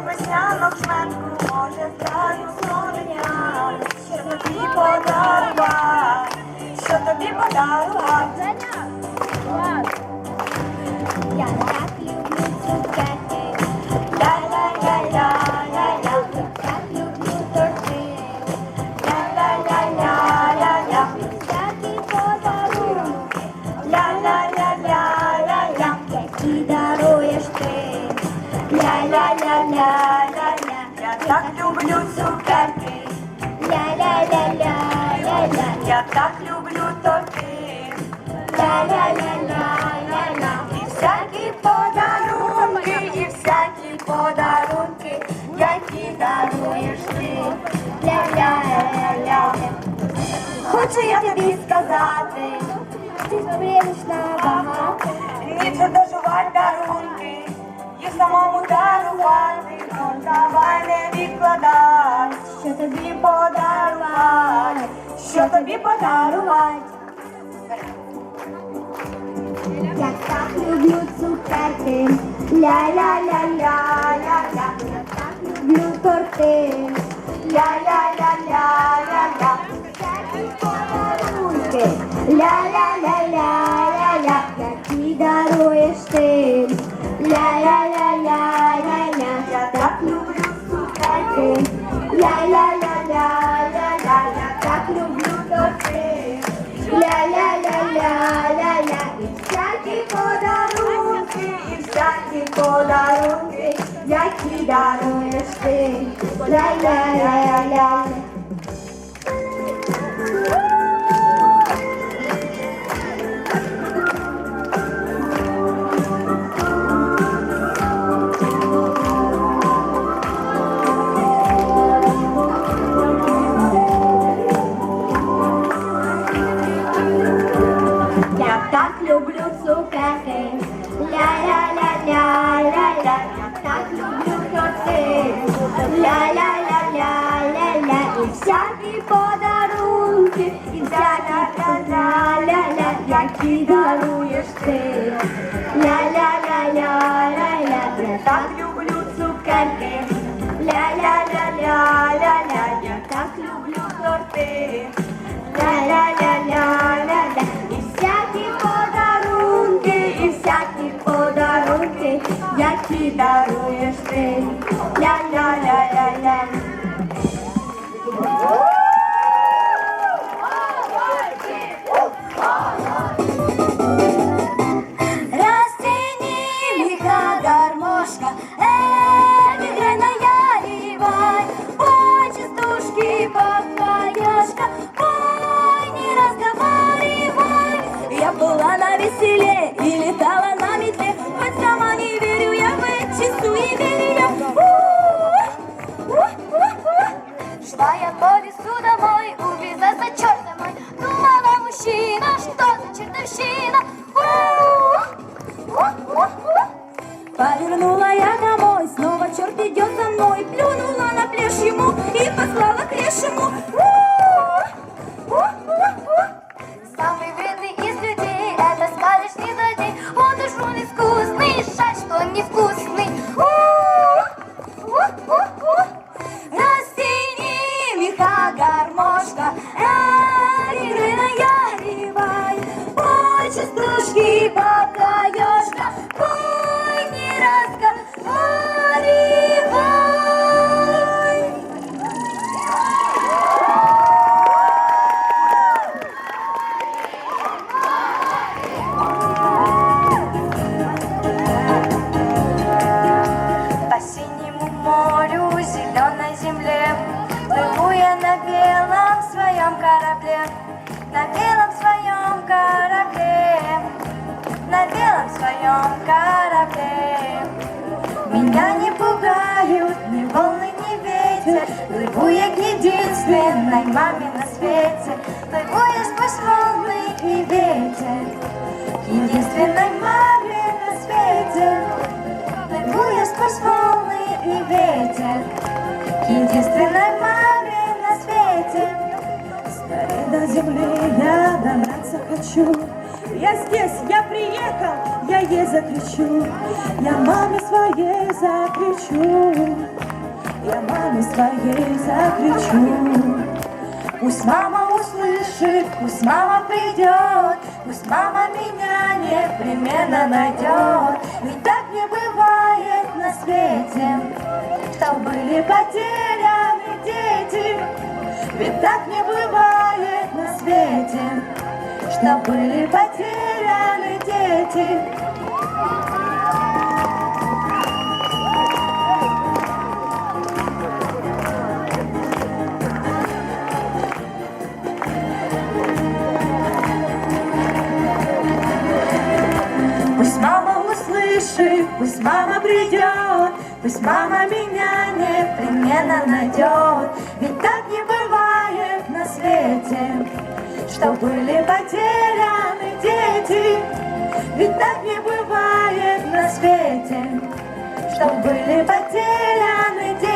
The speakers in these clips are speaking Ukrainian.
золотих веснянок жменку, може зразу слоня, що тобі подарував, що тобі подарувати. І всякі подарунки, і всякі подарунки, які даруєш ти. Ля-ля-ля-ля. Хочу я тобі сказати, Ти спрямиш набагато, ні це доживать дарунки, і самому дарувати, ну давай не відкладай, що тобі подарувати, що тобі подарувати. Я так люблю цукерки, ля-ля-ля-ля-ля-ля, я так люблю торти, Ля-ля-ля-ля-ля-ля. всякі подарунки, ля-ля-ля-ля-ля-ля, які даруєш ти, ля-ля-ля-ля-ля-ля, Я так люблю цукерки, ля-ля-ля-ля-ля-ля, ля-ля-ля-ля. Я так люблю цукерки, ля-ля-ля-ля-ля-ля, я так люблю торти. Ля-ля-ля-ля-ля-ля, і всякі подарунки, і всякі подарунки, які даруєш ти. Ля-ля-ля-ля-ля. У. Повернула я домой, снова черт идет за мной, Плюнула корабле. Меня не пугают ни волны, ни ветер. Плыву я к единственной маме на свете. Плыву я сквозь волны и ветер. Единственной маме на свете. Плыву я сквозь волны и ветер. Единственной маме на свете. Скорее до земли я добраться хочу. Я здесь, я приехал, своей закричу, я маме своей закричу, я маме своей закричу. Пусть мама услышит, пусть мама придет, пусть мама меня непременно найдет. Ведь так не бывает на свете, что были потеряны дети. Ведь так не бывает на свете, что были потеряны дети дети. Пусть мама услышит, пусть мама придет, Пусть мама меня непременно найдет, Ведь так не бывает на свете, Что были потеряны дети. Ведь так не бывает на свете, что были потеряны день.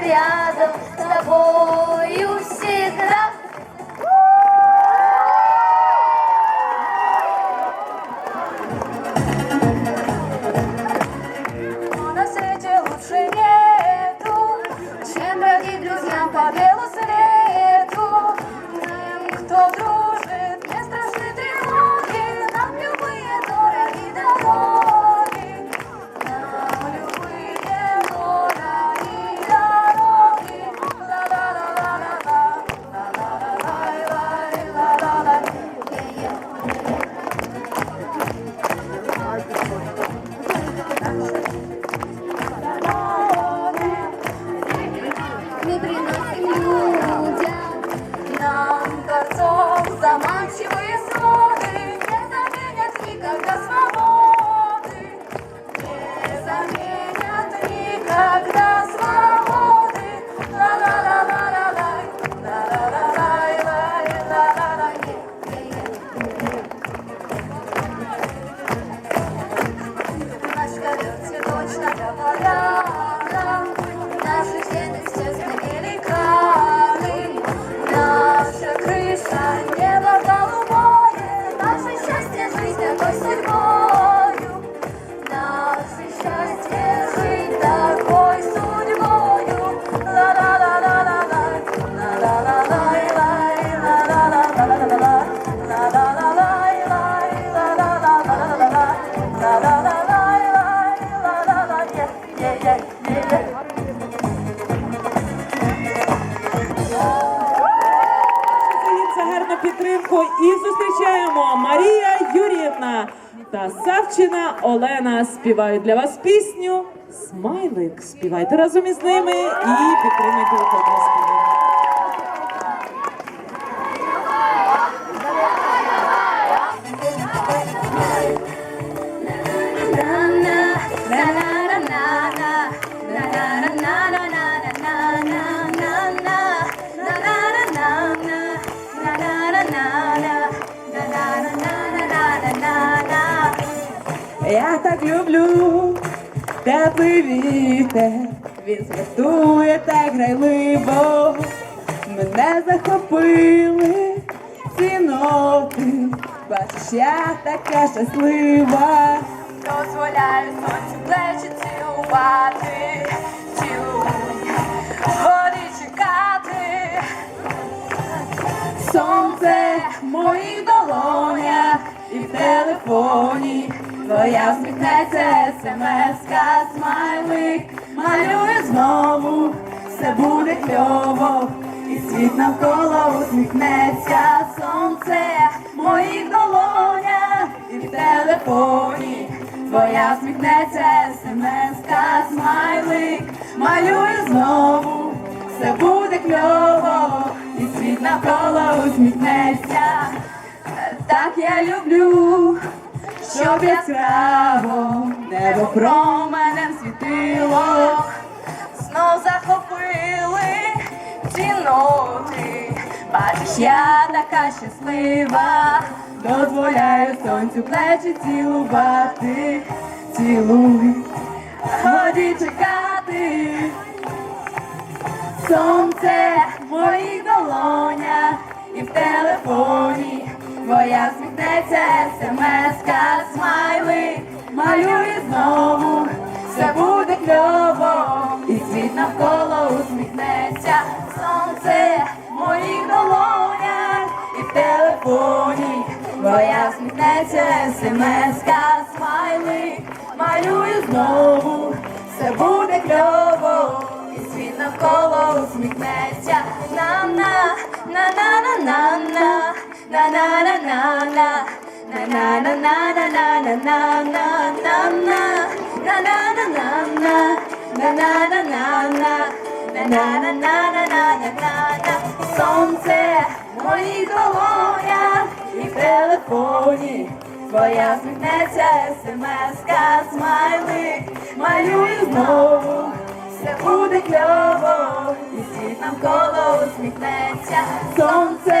рядом с тобой. підтримку. І зустрічаємо Марія Юріївна та Савчина. Олена співають для вас пісню. Смайлик співайте разом із ними і підтримайте теплий вітер, він святує так грайливо. Мене захопили ці ноти, бачиш, я така щаслива. Дозволяю сонцю плечі цілувати, цілуй, годі чекати. Сонце в моїх долонях і в телефоні. Твоя смс-ка, смайлик, малює знову, все буде кльово, і світ навколо усміхнеться. Сонце моїх долонях. І в телефоні. Твоя сміхнеться. Смс-ка, смайлик, малює знову, все буде кльово, і світ навколо усміхнеться. Так я люблю, щоб яскраво небо променем світило. Знов захопили ці ноти. Бачиш, я така щаслива. Дозволяю сонцю плечі цілувати, цілуй, годі чекати. Сонце в моїх долонях і в телефоні. Твоя сміхнеться смс-ка, смайли, малює знову, все буде кльово, і світ навколо усміхнеться. Сонце в моїх долонях і в телефоні. Твоя сміхнеться смс-ка, смайли, малює знову, все буде кльово, і світ навколо усміхнеться. На-на, на-на-на-на-на, на-на-на-на-на, на-на-на-на-на-на-на-на-на-на, на-на-на-на-на, на-на-на-на-на, на-на-на-на-на-на-на-на. Сонце в моїх і в телефоні. Твоя сміхнеться смс-ка, смайлик, малює знову, все буде кльово, і світ навколо усміхнеться. Сонце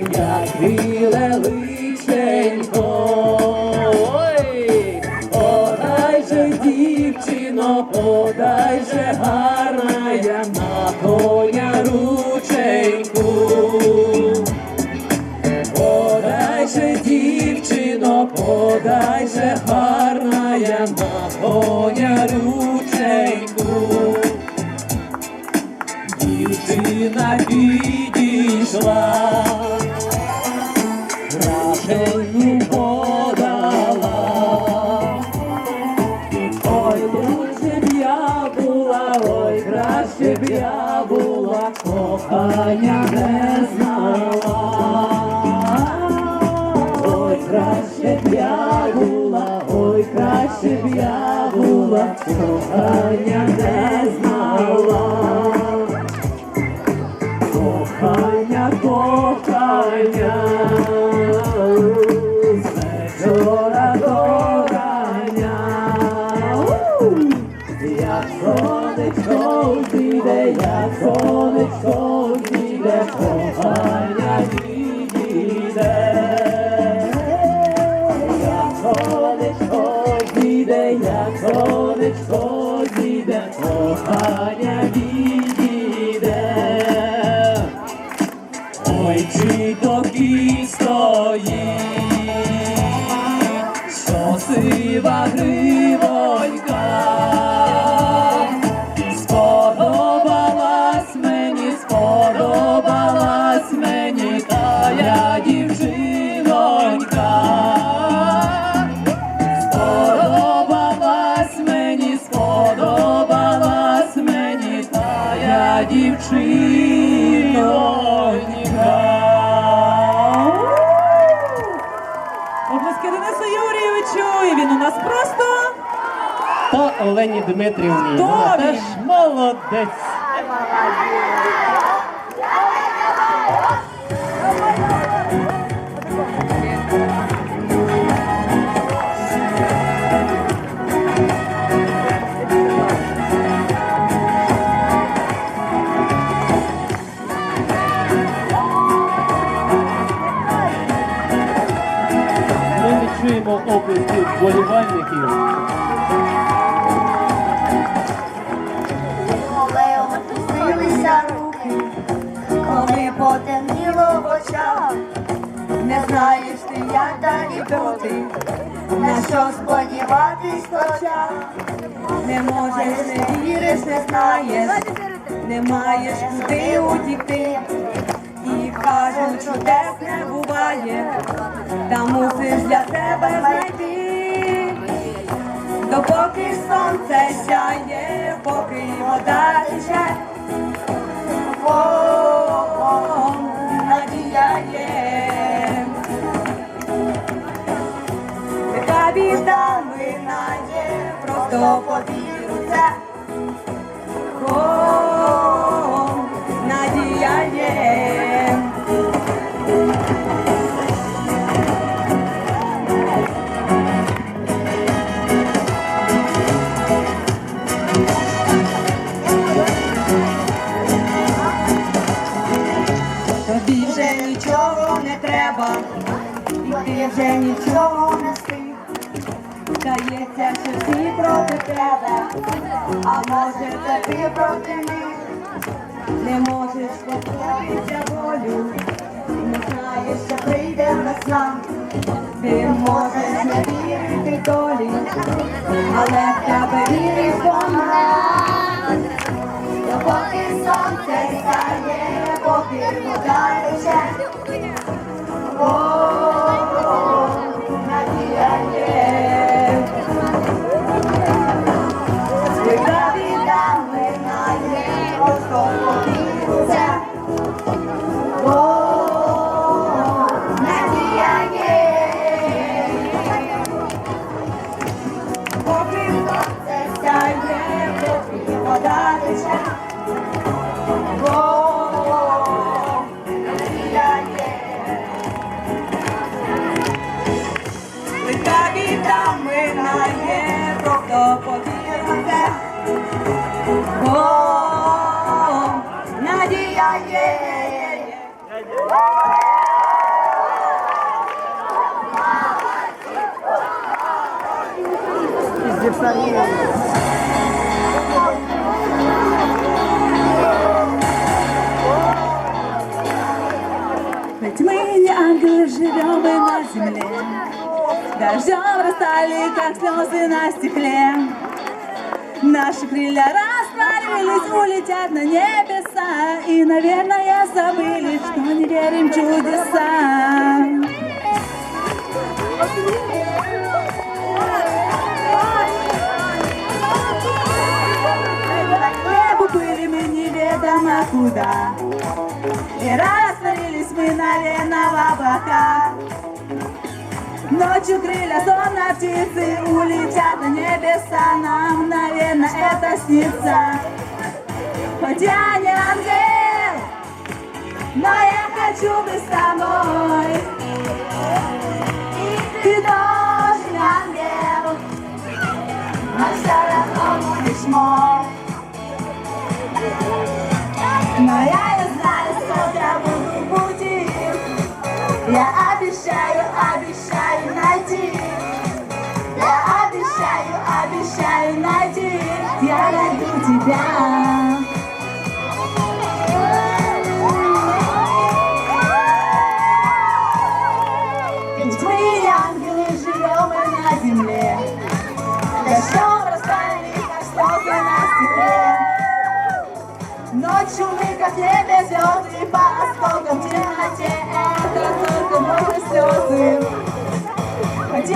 як біле личенько, подай же, дівчино, подай же гарна я на коня рученьку. Подай же, дівчино, подай же гарна я на коня I Олені Дмитрівні. Вона теж молодець. Ми не чуємо оплесків вболівальників. Потемніло не знаєш ти, як далі бути, на що сподіватись хоча, не можеш, не віриш, не знаєш, не маєш куди утікти, і кажуть, що десь не буває, та мусиш для себе знайти. Допоки сонце сяє, поки вода тече, о, надія є. Така біда минає, просто повір це. І ти вже нічого не встиг. Здається, що всі проти тебе, а може це ти проти них. Не можеш позбутися волю, не знаєш, що прийде весна. Ти можеш не вірити долі, але в тебе вірить вона. Допоки сонце сяє, поки вода тече. Yeah. Дождем растали, как слезы на стекле Наши крылья растворились, улетят на небеса И, наверное, забыли, что не верим в чудеса Небо были мы неведомо куда И растворились мы, наверное, в облаках Ночью крылья сонной птицы улетят на небеса. Нам, наверное, это снится. Хоть я не ангел, но я хочу быть с тобой. Ты тоже не ангел, но все равно будешь мой. Но я не знаю, сколько буду в Я обещаю, обещаю Я найду тебя. Ведь мы ангелы, живем мы на земле. Дождем растаяли, как слезы на стекле Ночью мы как небе звезды По осколкам в темноте. Это только новые слезы Хоть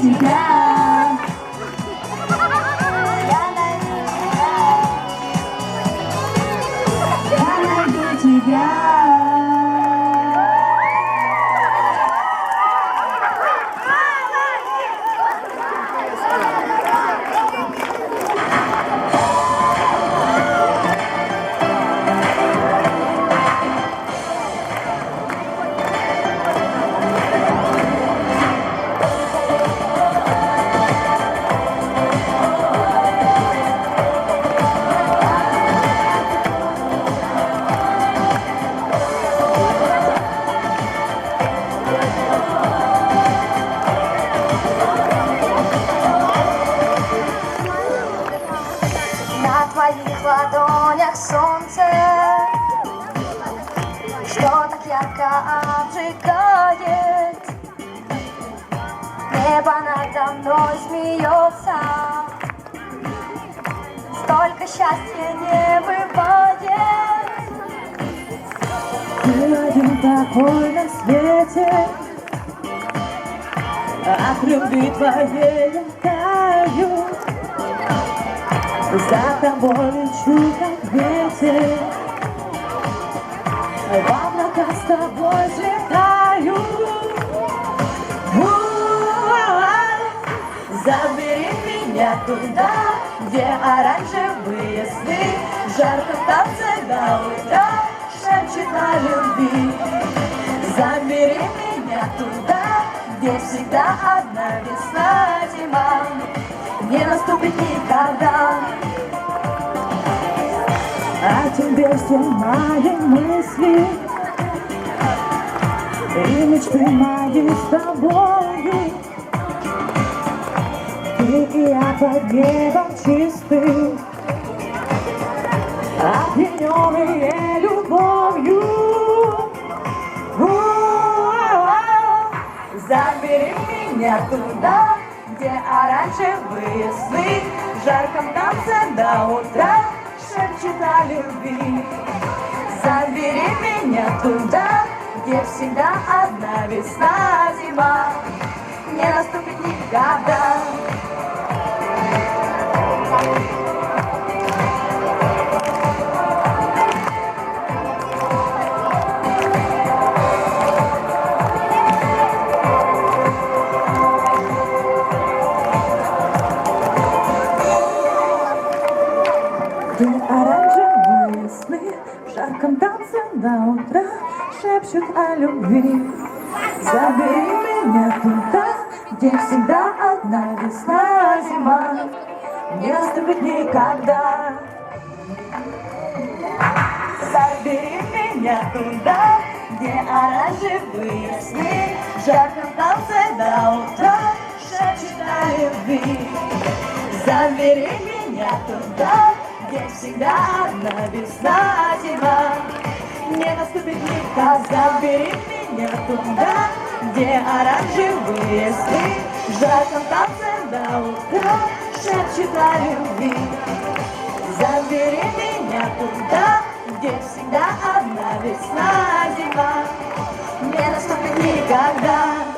today. Не бывает. Ты такой на свете От любви твоей я таю За тобой лечу, как ветер В облака с тобой взлетаю. Забери меня туда, где оранжевые сны. В жарком танце до утра шепчет о любви. Забери меня туда, где всегда одна весна зима. Не наступит никогда. О тебе все мои мысли. И мечты мои с тобою Я под небом чистым Опьяненные любовью. Забери меня туда, где оранжевые сны. В жарком танце до утра шепчет о любви. Забери меня туда, где всегда одна весна зима. Не наступит никогда шепчут о любви. Забери меня туда, где всегда одна весна, зима. Не наступит никогда. Забери меня туда, где оранжевые сны В жарком танце до утра шепчут о любви Забери меня туда, где всегда одна весна, зима Не наступит никогда, забери меня туда, где оранжевые сны. В жарком танце до утра шепчут о любви. Забери меня туда, где всегда одна весна, зима. Не наступит никогда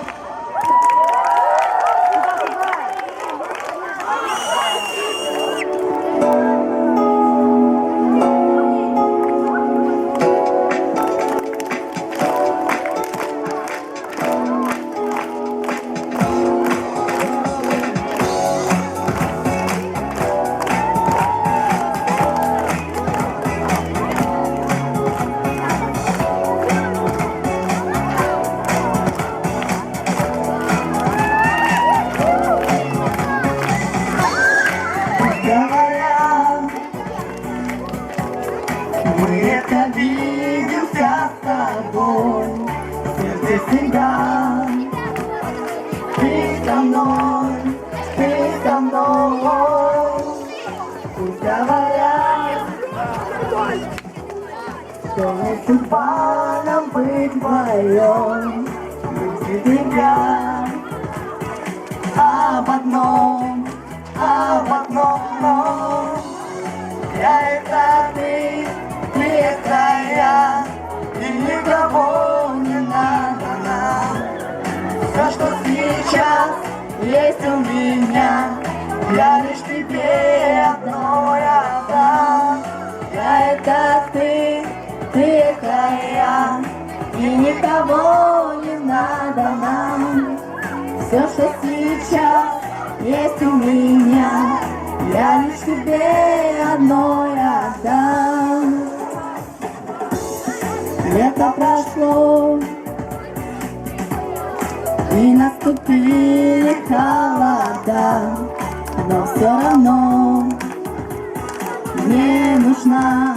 сейчас есть у меня Я лишь тебе одно я дам Я это ты, ты это я И никого не надо нам все, что сейчас есть у меня, я лишь тебе одной отдам. Лето прошло, и наступили холода, но все равно не нужна